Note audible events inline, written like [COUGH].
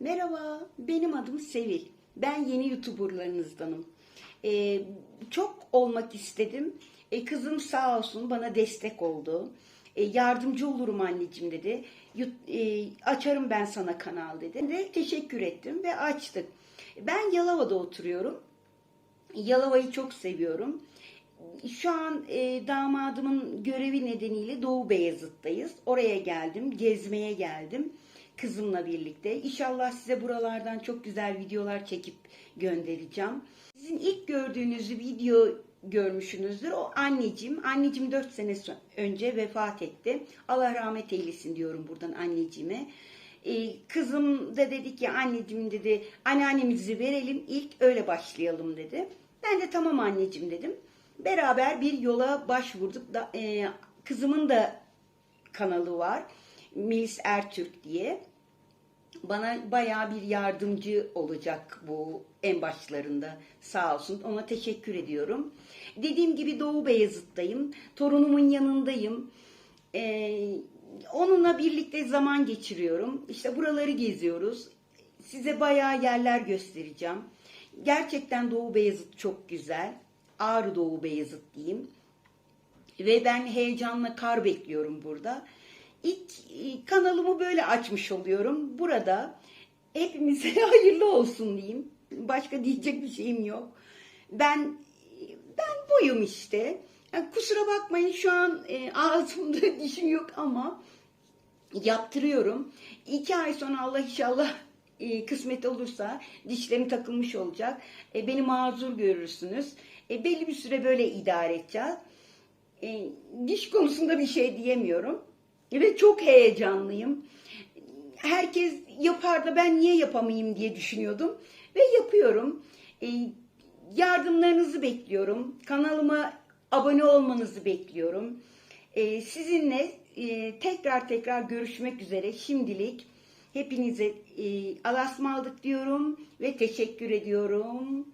Merhaba, benim adım Sevil. Ben yeni YouTuber'larınızdanım. Ee, çok olmak istedim. Ee, kızım sağ olsun bana destek oldu. Ee, yardımcı olurum anneciğim dedi. Yut- e, açarım ben sana kanal dedi. Ve teşekkür ettim ve açtık. Ben Yalova'da oturuyorum. Yalova'yı çok seviyorum. Şu an e, damadımın görevi nedeniyle Doğu Beyazıt'tayız. Oraya geldim, gezmeye geldim kızımla birlikte. İnşallah size buralardan çok güzel videolar çekip göndereceğim. Sizin ilk gördüğünüz video görmüşsünüzdür. O anneciğim. Anneciğim 4 sene önce vefat etti. Allah rahmet eylesin diyorum buradan anneciğime. Ee, kızım da dedi ki anneciğim dedi anneannemizi verelim ilk öyle başlayalım dedi. Ben de tamam anneciğim dedim. Beraber bir yola başvurduk. Da, e, kızımın da kanalı var. Melis Ertürk diye. Bana bayağı bir yardımcı olacak bu en başlarında sağ olsun. Ona teşekkür ediyorum. Dediğim gibi Doğu Beyazıt'tayım. Torunumun yanındayım. Ee, onunla birlikte zaman geçiriyorum. İşte buraları geziyoruz. Size bayağı yerler göstereceğim. Gerçekten Doğu Beyazıt çok güzel. Ağrı Doğu Beyazıt diyeyim. Ve ben heyecanla kar bekliyorum burada. İlk kanalımı böyle açmış oluyorum. Burada hepimize [LAUGHS] hayırlı olsun diyeyim. Başka diyecek bir şeyim yok. Ben ben buyum işte. Yani kusura bakmayın şu an e, ağzımda [LAUGHS] dişim yok ama yaptırıyorum. İki ay sonra Allah inşallah e, kısmet olursa dişlerim takılmış olacak. E, beni mazur görürsünüz. E, belli bir süre böyle idare edeceğiz. E, diş konusunda bir şey diyemiyorum. Ve çok heyecanlıyım. Herkes yapar da ben niye yapamayayım diye düşünüyordum. Ve yapıyorum. E, yardımlarınızı bekliyorum. Kanalıma abone olmanızı bekliyorum. E, sizinle e, tekrar tekrar görüşmek üzere. Şimdilik hepinize e, alasmaldık diyorum ve teşekkür ediyorum.